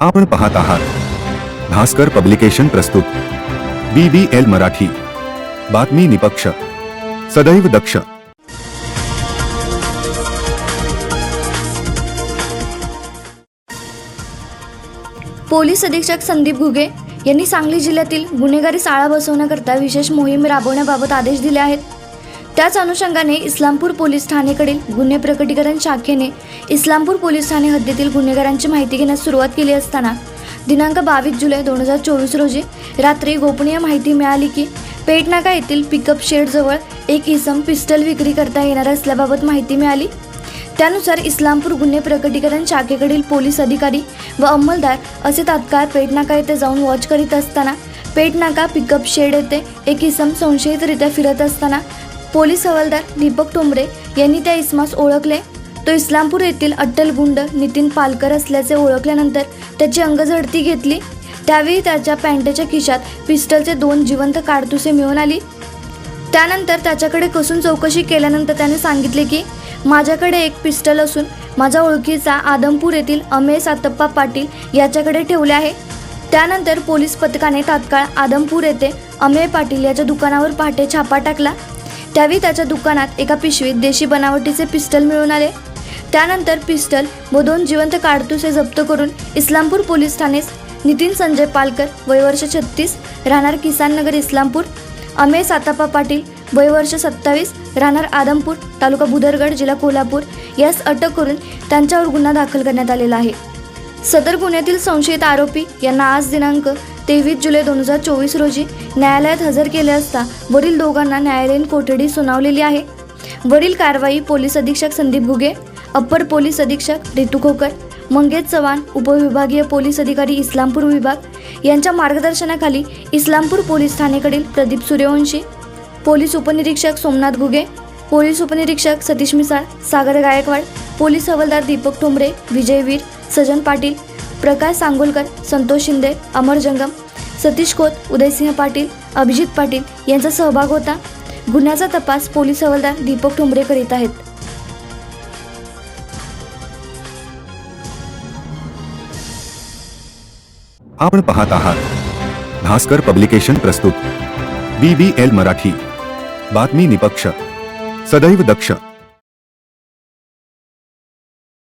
आपण पाहत आहात. भास्कर पब्लिकेशन प्रस्तुत. B B L Marathi. बातमी निपक्ष. सदैव दक्ष. पोलीस अधीक्षक संदीप घुगे यांनी सांगली जिल्ह्यातील गुन्हेगारी साळा बसवण्याकरता विशेष मोहीम राबवण्याबाबत आदेश दिले आहेत. त्याच अनुषंगाने इस्लामपूर पोलीस ठाणेकडील गुन्हे प्रकटीकरण शाखेने इस्लामपूर पोलीस ठाणे हद्दीतील गुन्हेगारांची माहिती घेण्यास सुरुवात केली असताना दिनांक बावीस जुलै दोन हजार चोवीस रोजी रात्री गोपनीय माहिती मिळाली की पेटनाका येथील पिकअप शेडजवळ एक इसम पिस्टल विक्री करता येणार असल्याबाबत माहिती मिळाली. त्यानुसार इस्लामपूर गुन्हे प्रकटीकरण शाखेकडील पोलीस अधिकारी व अंमलदार असे तात्काळ पेटनाका येथे जाऊन वॉच करीत असताना पेटनाका पिकअप शेड येथे एक इसम संशयितरित्या फिरत असताना पोलीस हवालदार दीपक टोंबरे यांनी त्या इसमास ओळखले. तो इस्लामपूर येथील अट्टल गुंड नितीन पालकर असल्याचे ओळखल्यानंतर त्याची अंगझडती घेतली. त्यावेळी त्याच्या पॅन्टच्या खिशात पिस्टलचे दोन जिवंत काडतुसे मिळून आली. त्यानंतर त्याच्याकडे कसून चौकशी केल्यानंतर त्याने सांगितले की माझ्याकडे एक पिस्टल असून माझ्या ओळखीचा आदमपूर येथील अमेय सातप्पा पाटील याच्याकडे ठेवले आहे. त्यानंतर पोलीस पथकाने तात्काळ आदमपूर येथे अमेय पाटील याच्या दुकानावर पहाटे छापा टाकला. त्यावेळी त्याच्या दुकानात एका पिशवीत देशी बनावटीचे पिस्टल मिळून आले. त्यानंतर पिस्टल व दोन जिवंत काडतुसे जप्त करून इस्लामपूर पोलीस ठाणेस नितीन संजय पालकर वयवर्ष छत्तीस राहणार किसान नगर इस्लामपूर अमेय सातापा पाटील वयवर्ष सत्तावीस राहणार आदमपूर तालुका बुधरगड जिल्हा कोल्हापूर यास अटक करून त्यांच्यावर गुन्हा दाखल करण्यात आलेला आहे. सदर गुन्ह्यातील संशयित आरोपी यांना आज दिनांक तेवीस जुलै दोन हजार चोवीस रोजी न्यायालयात हजर केले असता वरील दोघांना न्यायालयीन कोठडी सुनावलेली आहे. वरील कारवाई पोलीस अधीक्षक संदीप घुगे अप्पर पोलीस अधीक्षक रितू खोकर मंगेश चव्हाण उपविभागीय पोलीस अधिकारी इस्लामपूर विभाग यांच्या मार्गदर्शनाखाली इस्लामपूर पोलीस ठाणेकडील प्रदीप सूर्यवंशी पोलीस उपनिरीक्षक सोमनाथ घुगे पोलीस उपनिरीक्षक सतीश मिसाळ सागर गायकवाड पोलीस हवालदार दीपक ठोंबरे विजय वीर सजन पाटील प्रकाश सांगोलकर संतोष शिंदे अमर जंगम सतीश खोत उदयसिंह पाटील अभिजित पाटील यांचा सहभाग होता. गुन्ह्याचा तपास पोलीस हवालदार दीपक ठोंबरे करीत आहेत. आपण पाहत आहात. भास्कर पब्लिकेशन प्रस्तुत. B B L Marathi. बातमी निपक्ष. सदैव दक्ष.